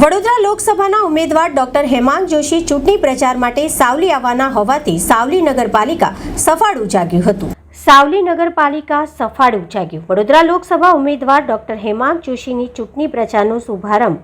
વડોદરા લોકસભાના ઉમેદવાર ડોક્ટર હેમાંગ જોશી ચૂંટણી પ્રચાર માટે સાવલી આવવાના હોવાથી સાવલી નગરપાલિકા સફાળું જાગ્યું હતું. સાવલી નગરપાલિકા સફાળું જાગ્યું. વડોદરા લોકસભા ઉમેદવાર ડોક્ટર હેમાંગ જોશીની ચૂંટણી પ્રચારનો શુભારંભ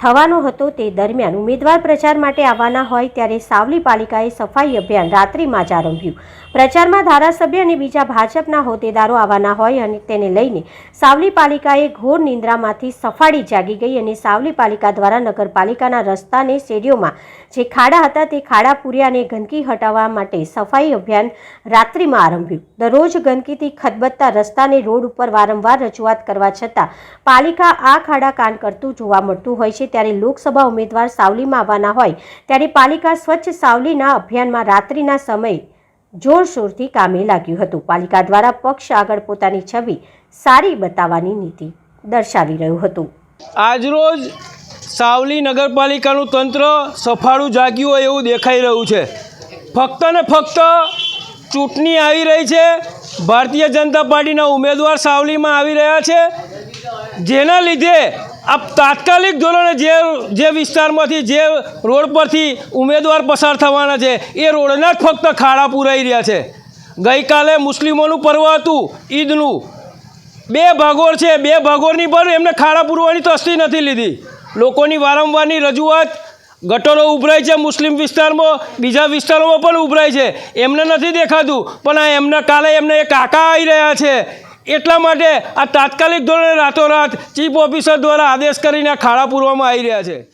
થવાનો હતો તે દરમિયાન ઉમેદવાર પ્રચાર માટે આવવાના હોય ત્યારે સાવલી પાલિકાએ સફાઈ અભિયાન રાત્રિમાં જ આરંભ્યું. પ્રચારમાં ધારાસભ્ય અને બીજા ભાજપના હોદ્દેદારો આવવાના હોય અને તેને લઈને સાવલી પાલિકાએ ઘોર નિંદ્રામાંથી સફાળી જાગી ગઈ અને સાવલી પાલિકા દ્વારા નગરપાલિકાના રસ્તાને શેરીઓમાં જે ખાડા હતા તે ખાડા પૂર્યા અને ગંદકી હટાવવા માટે સફાઈ અભિયાન રાત્રિમાં આરંભ્યું. દરરોજ ગંદકીથી ખદબદતા રસ્તાને રોડ ઉપર વારંવાર રજૂઆત કરવા છતાં પાલિકા આ ખાડા કાન કરતું જોવા મળતું હોય છે ત્યારે લોકસભા ઉમેદવાર સાવલીમાં આવવાના હોય ત્યારે પાલિકા સ્વચ્છ સાવલીના અભિયાનમાં રાત્રિના સમયે જોરશોરથી કામે લાગ્યું હતું. પાલિકા દ્વારા પક્ષ આગળ પોતાની છબી સારી બતાવવાની નીતિ દર્શાવી રહ્યું હતું. આજરોજ સાવલી નગરપાલિકાનું તંત્ર સફાળું જાગ્યું હોય એવું દેખાઈ રહ્યું છે. ફક્ત ને ફક્ત ચૂંટણી આવી રહી છે. ભારતીય જનતા પાર્ટીના ઉમેદવાર સાવલીમાં આવી રહ્યા છે. જેના લીધે આ તાત્કાલિક ધોરણે જે જે વિસ્તારમાંથી, જે રોડ પરથી ઉમેદવાર પસાર થવાના છે, એ રોડના જ ફક્ત ખાડા પુરાઈ રહ્યા છે. ગઈકાલે મુસ્લિમોનું પર્વ હતું, ઈદનું. બે ભાગોળ છે, બે ભાગોળની પર એમને ખાડા પૂરવાની તસ્તી નથી લીધી. લોકોની વારંવારની રજૂઆત, ગટરો ઉભરાય છે મુસ્લિમ વિસ્તારમાં, બીજા વિસ્તારોમાં પણ ઉભરાય છે. એમને નથી દેખાતું, પણ આ એમને કાલે એમને એ કાકા આવી રહ્યા છે. એટલા માટે આ તાત્કાલિક ધોરણે રાતોરાત ચીફ ઓફિસર દ્વારા આદેશ કરીને ખાડા પૂરવામાં આવી રહ્યા છે.